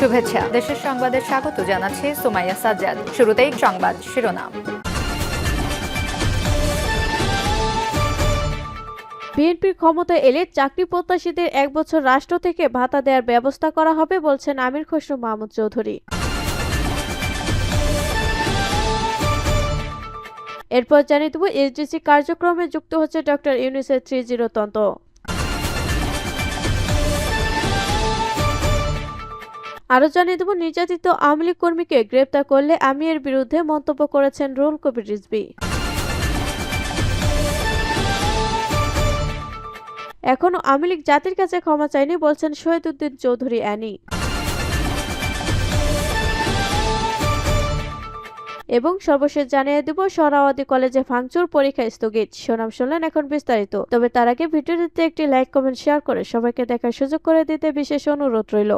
শুভেচ্ছা। দেশের সংবাদে স্বাগত জানাচ্ছে সুমাইয়া সাজ্জাদ। শুরুতেই সংবাদ শিরোনাম। বিএনপির ক্ষমতায় এলে চাকরি প্রত্যাশীদের এক বছর রাষ্ট্র থেকে ভাতা দেওয়ার ব্যবস্থা করা হবে বলছেন আমির খসরু মাহমুদ চৌধুরী। এরপর জানিয়ে দেব এসডিসি কার্যক্রমে যুক্ত হচ্ছে ডক্টর ইউনিসেফ থ্রি জিরো তন্ত্র। আরও জানিয়ে দেব, নির্যাতিত আওয়ামী লীগ কর্মীকে গ্রেপ্তার করলে আমি এর বিরুদ্ধে মন্তব্য করেছেন রুল কবির রিজভী। এখনও আওয়ামী লীগ জাতির কাছে ক্ষমা চায়নি, বলছেন শহীদ উদ্দিন চৌধুরী অ্যানি। এবং সর্বশেষ জানিয়ে দেব, সরাওয়াদি কলেজে ভাঙচুর পরীক্ষা স্থগিত। শোনাম শুনলেন এখন বিস্তারিত। তবে তার আগে ভিডিওটিতে একটি লাইক, কমেন্ট, শেয়ার করে সবাইকে দেখার সুযোগ করে দিতে বিশেষ অনুরোধ রইল।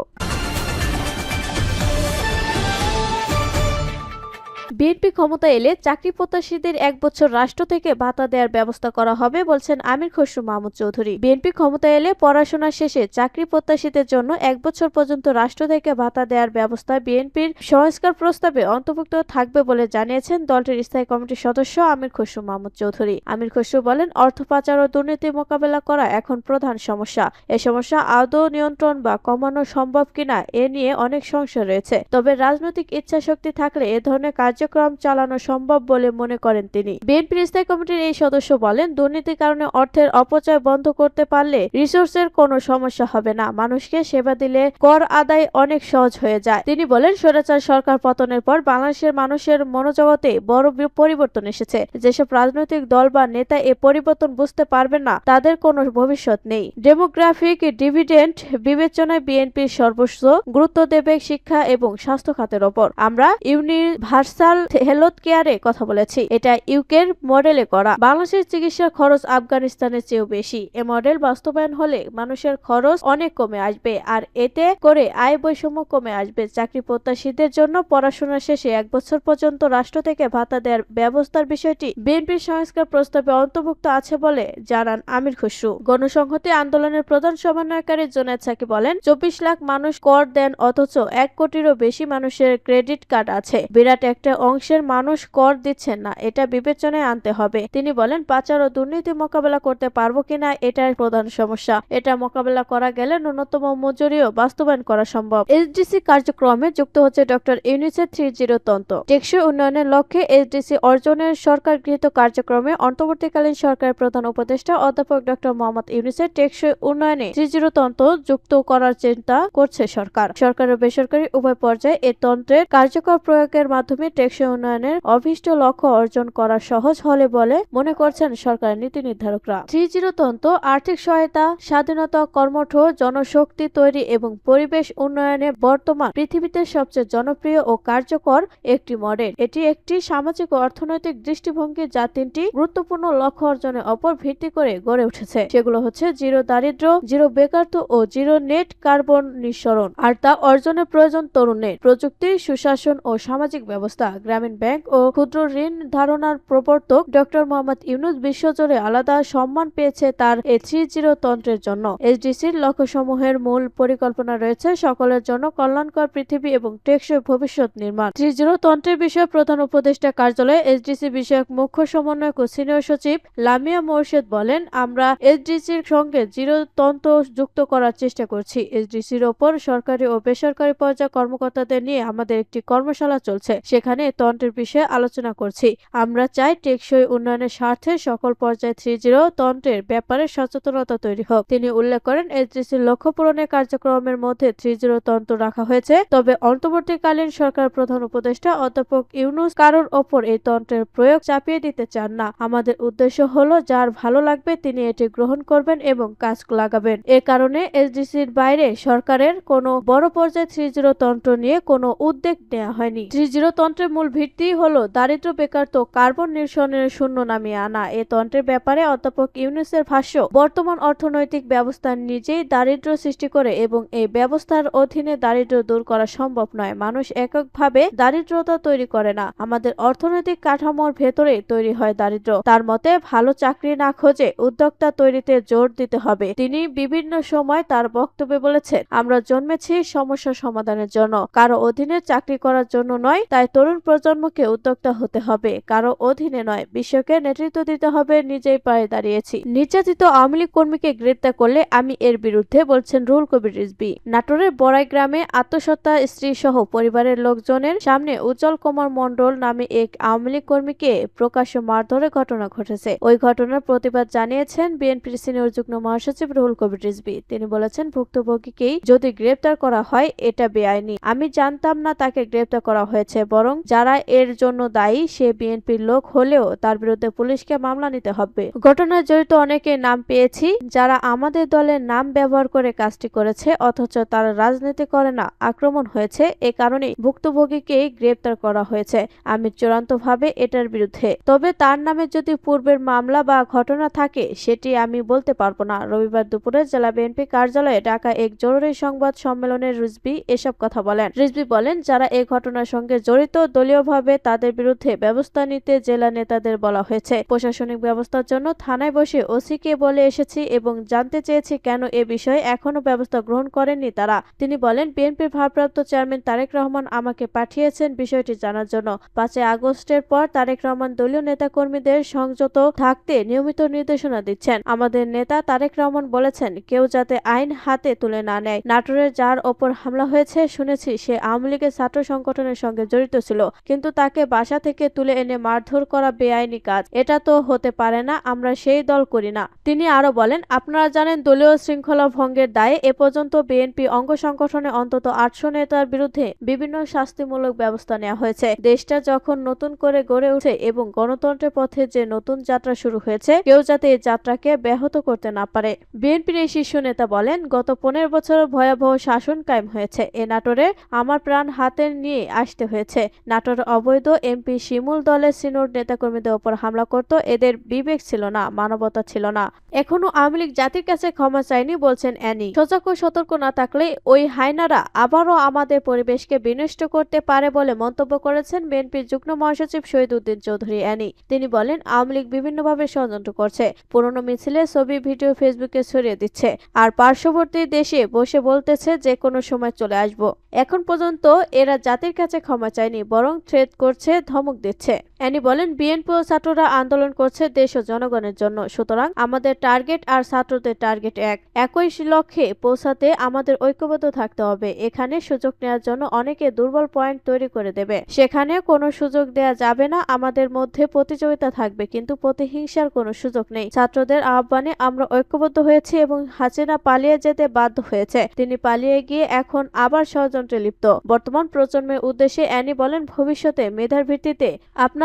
বিএনপি ক্ষমতা এলে চাকরি প্রত্যাশীদের এক বছর রাষ্ট্র থেকে ভাতা দেওয়ার ব্যবস্থা করা হবে বলছেন আমির খসরু মাহমুদ চৌধুরী। বিএনপি ক্ষমতা এলে পড়াশোনা শেষে চাকরি প্রত্যাশীদের জন্য এক বছর পর্যন্ত রাষ্ট্র থেকে ভাতা দেওয়ার ব্যবস্থা বিএনপির সংস্কার প্রস্তাবে অন্তর্ভুক্ত থাকবে বলে জানিয়েছেন দলটির স্থায়ী কমিটির সদস্য আমির খসরু মাহমুদ চৌধুরী। আমির খসরু বলেন, অর্থ পাচার ও দুর্নীতি মোকাবেলা করা এখন প্রধান সমস্যা। এ সমস্যা আদৌ নিয়ন্ত্রণ বা কমানো সম্ভব কিনা এ নিয়ে অনেক সংশয় রয়েছে। তবে রাজনৈতিক ইচ্ছাশক্তি থাকলে এ ধরনের কার্যক্রম চালানো সম্ভব বলে মনে করেন তিনি। বিএনপির স্থায়ী কমিটির এই সদস্য বলেন, দুর্নীতির কারণে অর্থের অপচয় বন্ধ করতে পারলে রিসোর্সের কোনো সমস্যা হবে না। মানুষকে সেবা দিলে কর আদায় অনেক সহজ হয়ে যায়। তিনি বলেন, স্বৈরাচার সরকার পতনের পর বাংলাদেশের মানুষের মনোজগতে বড় পরিবর্তন এসেছে। যেসব রাজনৈতিক দল বা নেতা এ পরিবর্তন বুঝতে পারবে না, তাদের কোনো ভবিষ্যৎ নেই। ডেমোগ্রাফিক ডিভিডেন্ড বিবেচনায় বিএনপির সর্বস্ব গুরুত্ব দেবে শিক্ষা এবং স্বাস্থ্য খাতের ওপর। আমরা ইউনিভার্সাল হেলথ কেয়ারে কথা বলেছি। এটা ইউকের মডেলে করা। বাংলাদেশের চিকিৎসার খরচ আফগানিস্তানের চেয়েও বেশি। এ মডেল বাস্তবায়ন হলে মানুষের খরচ অনেক কমে আসবে আর এতে করে আয় বৈষম্য কমে আসবে। চাকরি প্রত্যাশীদের জন্য পড়াশোনা শেষে এক বছর পর্যন্ত রাষ্ট্র থেকে ভাতা দেওয়ার ব্যবস্থার বিষয়টি বিএনপির সংস্কার প্রস্তাবে অন্তর্ভুক্ত আছে বলে জানান আমির খসরু। গণসংহতি আন্দোলনের প্রধান সমন্বয়কারী জোনায়দ সাকি বলেন, চব্বিশ লাখ মানুষ কর দেন অথচ এক কোটিরও বেশি মানুষের ক্রেডিট কার্ড আছে। বিরাট একটা অংশের মানুষ কর দিচ্ছেন না, এটা বিবেচনায় আনতে হবে। তিনি বলেন, পাচার ও দুর্নীতি মোকাবেলা করতে পারব কিনা, এটাই প্রধান সমস্যা। এটা মোকাবেলা করা গেলে ন্যূনতম মজুরিও বাস্তবায়ন করা সম্ভব। এসডিসি কার্যক্রমে যুক্ত হচ্ছে ডক্টর ইউনিসেফ থ্রি জিরো তন্ত্র। টেকসই উন্নয়নের লক্ষ্যে এসডিসি অর্জনের সরকার গৃহীত কার্যক্রমে অন্তর্বর্তীকালীন সরকারের প্রধান উপদেষ্টা অধ্যাপক ডক্টর মোহাম্মদ ইউনিসেফ টেকসই উন্নয়নে থ্রি জিরো তন্ত্র যুক্ত করার চিন্তা করছে সরকার। সরকার ও বেসরকারি উভয় পর্যায়ে এ তন্ত্রের কার্যকর প্রয়োগের মাধ্যমে টেকসই উন্নয়নের অভীষ্ট লক্ষ্য অর্জন করা সহজ হলে বলে মনে করছেন সরকারের নীতি নির্ধারকরা। থ্রি জিরো তন্ত্র আর্থিক সহায়তা, স্বাধীনতা কর্মঠ, জনশক্তি তৈরি এবং পরিবেশ উন্নয়নে বর্তমান পৃথিবীতে সবচেয়ে জনপ্রিয় ও কার্যকর একটি মডেল। এটি একটি সামাজিক ও অর্থনৈতিক দৃষ্টিভঙ্গি যা তিনটি গুরুত্বপূর্ণ লক্ষ্য অর্জনের অপর ভিত্তি করে গড়ে উঠেছে। সেগুলো হচ্ছে জিরো দারিদ্র জিরো বেকারত্ব ও জিরো নেট কার্বন নিঃসরণ। আর তা অর্জনের প্রয়োজন তরুণের। প্রযুক্তি, সুশাসন ও সামাজিক ব্যবস্থা গ্রামীণ ব্যাংক ও ক্ষুদ্র ঋণ ধারণার প্রবর্তক ডক্টর মোহাম্মদ ইউনুস বিশ্বজুড়ে আলাদা সম্মান পেয়েছে তার এ থ্রি জিরো তন্ত্রের জন্য। এসডিসির লক্ষ্যসমূহের মূল পরিকল্পনা রয়েছে সকলের জন্য কল্যাণকর পৃথিবী এবং টেকসই ভবিষ্যৎ নির্মাণ। থ্রি জিরো তন্ত্রের বিষয়ে প্রধান উপদেষ্টা কার্যালয়ে এসডিসি বিষয়ক মুখ্য সমন্বয়ক ও সিনিয়র সচিব লামিয়া মোর্শেদ বলেন, আমরা এসডিসির সঙ্গে জিরো তন্ত্র যুক্ত করার চেষ্টা করছি। এসডিসির ওপর সরকারি ও বেসরকারি পর্যায়ে কর্মকর্তাদের নিয়ে আমাদের একটি কর্মশালা চলছে। সেখানে তন্ত্রের বিষয়ে আলোচনা করছি। আমরা চাই টেকসই উন্নয়নের স্বার্থে সকল পর্যায়ে থ্রি জিরো তন্ত্রের ব্যাপারে সচেতনতা তৈরি হোক। তিনি উল্লেখ করেন এসডিসির লক্ষ্য পূরণের কার্যক্রমের মধ্যে থ্রি জিরো তন্ত্র রাখা হয়েছে। তবে অন্তর্বর্তীকালীন সরকার প্রধান উপদেষ্টা অধ্যাপক ইউনুস কারোর ওপর এই তন্ত্রের প্রয়োগ চাপিয়ে দিতে চান না। আমাদের উদ্দেশ্য হলো, যার ভালো লাগবে তিনি এটি গ্রহণ করবেন এবং কাজ লাগাবেন। এ কারণে এসডিসির বাইরে সরকারের কোনো বড় পর্যায়ে থ্রি জিরো তন্ত্র নিয়ে কোনো উদ্যোগ নেওয়া হয়নি। থ্রি জিরো তন্ত্রের মূল ভিত্তি হলো দারিদ্র বেকারত্ব কার্বন নিঃসরণের শূন্য নামিয়ে আনা। এ তন্ত্রের ব্যাপারে অধ্যাপক ইউনুসের ভাষ্য, বর্তমান অর্থনৈতিক ব্যবস্থা নিজেই দারিদ্র সৃষ্টি করে এবং এই ব্যবস্থার অধীনে দারিদ্র দূর করা সম্ভব নয়। মানুষ এককভাবে দারিদ্রতা তৈরি করে না। আমাদের অর্থনৈতিক কাঠামোর ভেতরে তৈরি হয় দারিদ্র তার মতে, ভালো চাকরি না খোঁজে উদ্যোক্তা তৈরিতে জোর দিতে হবে। তিনি বিভিন্ন সময় তার বক্তব্যে বলেছেন, আমরা জন্মেছি সমস্যা সমাধানের জন্য। কারও অধীনে চাকরি করার জন্য নয়, তাই তরুণ প্রজন্মকে উদ্যোক্তা হতে হবে। কারও অধীনে নয়, বিশ্বকে নেতৃত্ব দিতে হবে, নিজেই পায়ে দাঁড়িয়েছি। নির্যাতিত আওয়ামী লীগ কর্মীকে গ্রেপ্তার করলে আমি এর বিরুদ্ধে, বলছেন রুল কবির রিজবি নাটোরের বড়াই গ্রামে আত্মসত্ত্বা স্ত্রী সহ পরিবারের লোকজনের সামনে উজ্জ্বল কুমার মণ্ডল নামে এক আওয়ামী লীগ কর্মীকে প্রকাশ্য মারধরের ঘটনা ঘটেছে। ওই ঘটনার প্রতিবাদ জানিয়েছেন বিএনপির সিনিয়র যুগ্ম মহাসচিব রুহুল কবির রিজবি তিনি বলেছেন, ভুক্তভোগীকেই যদি গ্রেপ্তার করা হয়, এটা বেআইনি। আমি জানতাম না তাকে গ্রেপ্তার করা হয়েছে, বরং যারা এর জন্য দায়ী, সে বিএনপির লোক হলেও তার বিরুদ্ধে পুলিশকে মামলা নিতে হবে। ঘটনায় জড়িত অনেকে নাম পেয়েছি, যারা আমাদের দলের নাম ব্যবহার করে কাজটি করেছে, অথচ তারা রাজনীতি করে না, আক্রমণ হয়েছে। এ কারণেই ভুক্তভোগীকেই গ্রেপ্তার করা হয়েছে আমি চূড়ান্তভাবে এটার বিরুদ্ধে। তবে তার নামে যদি পূর্বের মামলা বা ঘটনা থাকে, সেটি আমি বলতে পারব না। রবিবার দুপুরে জেলা বিএনপি কার্যালয়ে ডাকা এক জরুরি সংবাদ সম্মেলনে রিজবি এসব কথা বলেন। রিজবি বলেন, যারা এই ঘটনার সঙ্গে জড়িত দলীয়ভাবে তাদের বিরুদ্ধে ব্যবস্থা নিতে জেলা নেতাদের বলা হয়েছে। প্রশাসনিক ব্যবস্থার জন্য থানায় বসে ওসিকে বলে এসেছি এবং জানতে চেয়েছি কেন এ বিষয়ে এখনও ব্যবস্থা গ্রহণ করেননি তারা। তিনি বলেন, বিএনপির ভারপ্রাপ্ত চেয়ারম্যান তারেক রহমান আমাকে পাঠিয়েছেন বিষয়টি জানার জন্য। পাঁচই আগস্টের পর তারেক রহমান দলীয় নেতাকর্মীদের সংযত থাকতে নিয়মিত নির্দেশনা দিচ্ছেন। আমাদের নেতা তারেক রহমান বলেছেন, কেউ যাতে আইন হাতে তুলে না নেয়। নাটোরের যার ওপর হামলা হয়েছে শুনেছি সে আওয়ামী লীগের ছাত্র সংগঠনের সঙ্গে জড়িত ছিল। কিন্তু তাকে বাসা থেকে তুলে এনে মারধর করা বেআইনি কাজ। এটা তো হতে পারে না, আমরা সেই দল করি না। তিনি আরও বলেন, আপনারা জানেন দলীয় শৃঙ্খলা ভঙ্গের দায়ে এ পর্যন্ত বিএনপি অঙ্গ সংগঠনে অন্তত আটশো নেতার বিরুদ্ধে বিভিন্ন শাস্তিমূলক ব্যবস্থা নেওয়া হয়েছে। দেশটা যখন নতুন করে গড়ে ওঠে এবং গণতন্ত্রের পথে যে নতুন যাত্রা শুরু হয়েছে, কেউ যাতে এই যাত্রাকে ব্যাহত করতে না পারে। বিএনপির এই শীর্ষ নেতা বলেন, গত পনেরো বছর ভয়াবহ শাসন কায়েম হয়েছে। এ নাটোরে আমার প্রাণ হাতে নিয়ে আসতে হয়েছে। নাটোর অবৈধ এমপি শিমুল দলের সিনোর নেতাকর্মীদের ওপর হামলা করত এদের বিবেক ছিল না, মানবতা ছিল না। এখনও আওয়ামী লীগ জাতির কাছে ক্ষমা চায়নি বলছেন অ্যানি। সজাগ সতর্ক না থাকলে ওই হায়নারা আবারও আমাদের পরিবেশকে বিনষ্ট করতে পারে বলে মন্তব্য করেছেন বিএনপির যুগ্ম মহাসচিব শহীদ উদ্দিন চৌধুরী অ্যানি। তিনি বলেন, আওয়ামী লীগ বিভিন্নভাবে ষড়যন্ত্র করছে, পুরনো মিছিলে ছবি, ভিডিও ফেসবুকে ছড়িয়ে দিচ্ছে, আর পার্শ্ববর্তী দেশে বসে বলতেছে যে কোনো সময় চলে আসব। এখন পর্যন্ত এরা জাতির কাছে ক্ষমা চায়নি, বরং থ্রেট করছে ধমক দিচ্ছে। অ্যানি বলেন, বিএনপি ছাত্ররা আন্দোলন করছে দেশ ও জনগণের জন্য। সুতরাং আমাদের টার্গেট আর ছাত্রদের টার্গেট এক। একই লক্ষ্যে পৌঁছাতে আমাদের ঐক্যবদ্ধ থাকতে হবে। এখানে সুযোগ নেওয়ার জন্য অনেকে দুর্বল পয়েন্ট তৈরি করে দেবে। সেখানে কোনো সুযোগ দেয়া যাবে না। আমাদের মধ্যে প্রতিযোগিতা থাকবে, কিন্তু প্রতিহিংসার কোনো সুযোগ নেই। ছাত্রদের আহ্বানে আমরা ঐক্যবদ্ধ হয়েছি এবং হাসিনা পালিয়ে যেতে বাধ্য হয়েছে। তিনি পালিয়ে গিয়ে এখন আবার ষড়যন্ত্রে লিপ্ত। বর্তমান প্রজন্মের উদ্দেশ্যে অ্যানি বলেন, ভবিষ্যতে মেধার ভিত্তিতে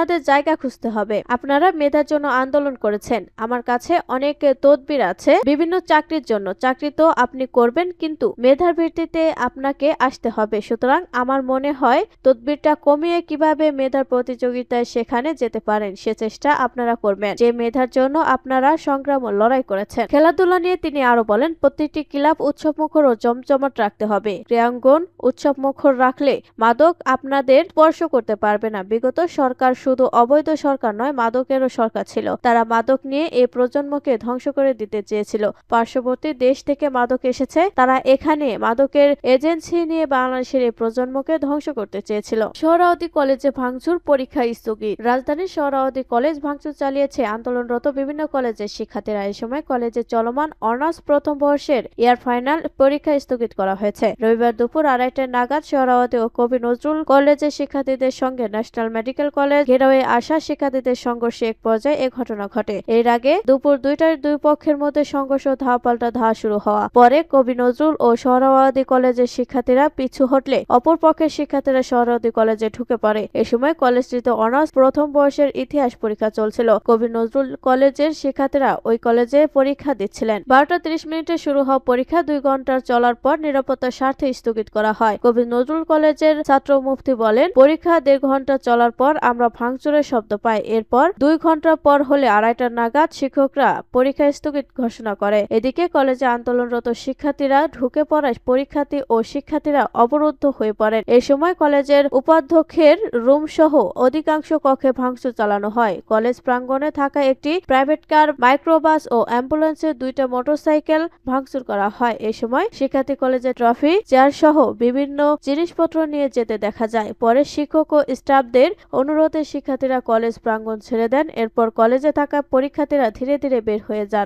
আপনাদের জায়গা খুঁজতে হবে। আপনারা মেধার জন্য আন্দোলন করেছেন। আমার কাছে অনেক তদবির আছে। বিভিন্ন চাকরির জন্য। চাকরি তো আপনি করবেন, কিন্তু মেধার ভিত্তিতে আপনাকে আসতে হবে। সুতরাং আমার মনে হয় তদবিরটা কমিয়ে কীভাবে মেধার প্রতিযোগিতায় সেখানে যেতে পারেন, সে চেষ্টা আপনারা করবেন। যে মেধার জন্য আপনারা সংগ্রাম ও লড়াই করেছেন। খেলাধুলা নিয়ে তিনি আরও বলেন প্রত্যেকটি ক্লাব উৎসব মুখর ও জমজমাট রাখতে হবে। ক্রীড়াঙ্গন উৎসব মুখর রাখলে মাদক আপনাদের স্পর্শ করতে পারবে না। বিগত সরকার শুধু অবৈধ সরকার নয়, মাদকেরও সরকার ছিল। তারা মাদক নিয়ে এই প্রজন্মকে ধ্বংস করে দিতে চেয়েছিল। পার্শ্ববর্তী দেশ থেকে মাদক এসেছে। তারা এখানে মাদকের এজেন্সি নিয়ে বাংলাদেশের এই প্রজন্মকে ধ্বংস করতে চেয়েছিল। সোহরাওয়ার্দী কলেজে ভাঙচুর পরীক্ষা স্থগিত। রাজধানীর সোহরাওয়ার্দী কলেজ ভাঙচুর চালিয়েছে আন্দোলনরত বিভিন্ন কলেজের শিক্ষার্থীরা। এই সময় কলেজে চলমান অনার্স প্রথম বর্ষের ইয়ার ফাইনাল পরীক্ষা স্থগিত করা হয়েছে। রবিবার দুপুর আড়াইটায় নাগাদ সোহরাওয়ার্দী ও কবি নজরুল কলেজের শিক্ষার্থীদের সঙ্গে ন্যাশনাল মেডিকেল কলেজ ঘেরাও ঘেরাওয়ে আসা শিক্ষার্থীদের সংঘর্ষে এক পর্যায়ে এ ঘটনা ঘটে। এর আগে দুপুর দুইটার দুই পক্ষের মধ্যে সংঘর্ষ ধাওয়া পাল্টা ধাওয়া শুরু হওয়া। পরে কবি নজরুল ও সোহরাওয়ার্দী কলেজের শিক্ষার্থীরা পিছু হটলে অপর পক্ষের শিক্ষার্থীরা সোহরাওয়ার্দী কলেজে ঢুকে পড়ে। এ সময় কলেজটিতে অনার্স প্রথম বর্ষের ইতিহাস পরীক্ষা চলছিল। কবি নজরুল কলেজের শিক্ষার্থীরা ওই কলেজে পরীক্ষা দিচ্ছিলেন। বারোটা তিরিশ মিনিটে শুরু হওয়া পরীক্ষা দুই ঘণ্টার চলার পর নিরাপত্তার স্বার্থে স্থগিত করা হয়। কবি নজরুল কলেজের ছাত্র মুফতি বলেন, পরীক্ষা দেড় ঘণ্টা চলার পর আমরা ভাঙচুরের শব্দ পাই এরপর দুই ঘণ্টা পর হলে আড়াইটা নাগাদ শিক্ষকরা পরীক্ষা স্থগিত ঘোষণা করে। এদিকে কলেজে আন্দোলনরত শিক্ষার্থীরা ঢুকে পড়ায় পরীক্ষার্থী ও শিক্ষার্থীরা অবরুদ্ধ হয়ে পড়েন। এ সময় কলেজের উপাধ্যক্ষের রুম সহ অধিকাংশ কক্ষে ভাঙচুর চালানো হয়। কলেজ প্রাঙ্গণে থাকা একটি প্রাইভেট কার, মাইক্রোবাস ও অ্যাম্বুলেন্সের দুইটা মোটরসাইকেল ভাঙচুর করা হয়। এ সময় শিক্ষার্থী কলেজের ট্রফি চেয়ার সহ বিভিন্ন জিনিসপত্র নিয়ে যেতে দেখা যায়। পরে শিক্ষক ও স্টাফদের অনুরোধে শিক্ষার্থীরা কলেজ প্রাঙ্গণ ছেড়ে দেন। এরপর কলেজে থাকা পরীক্ষার্থীরা ধীরে ধীরে বের হয়ে যান।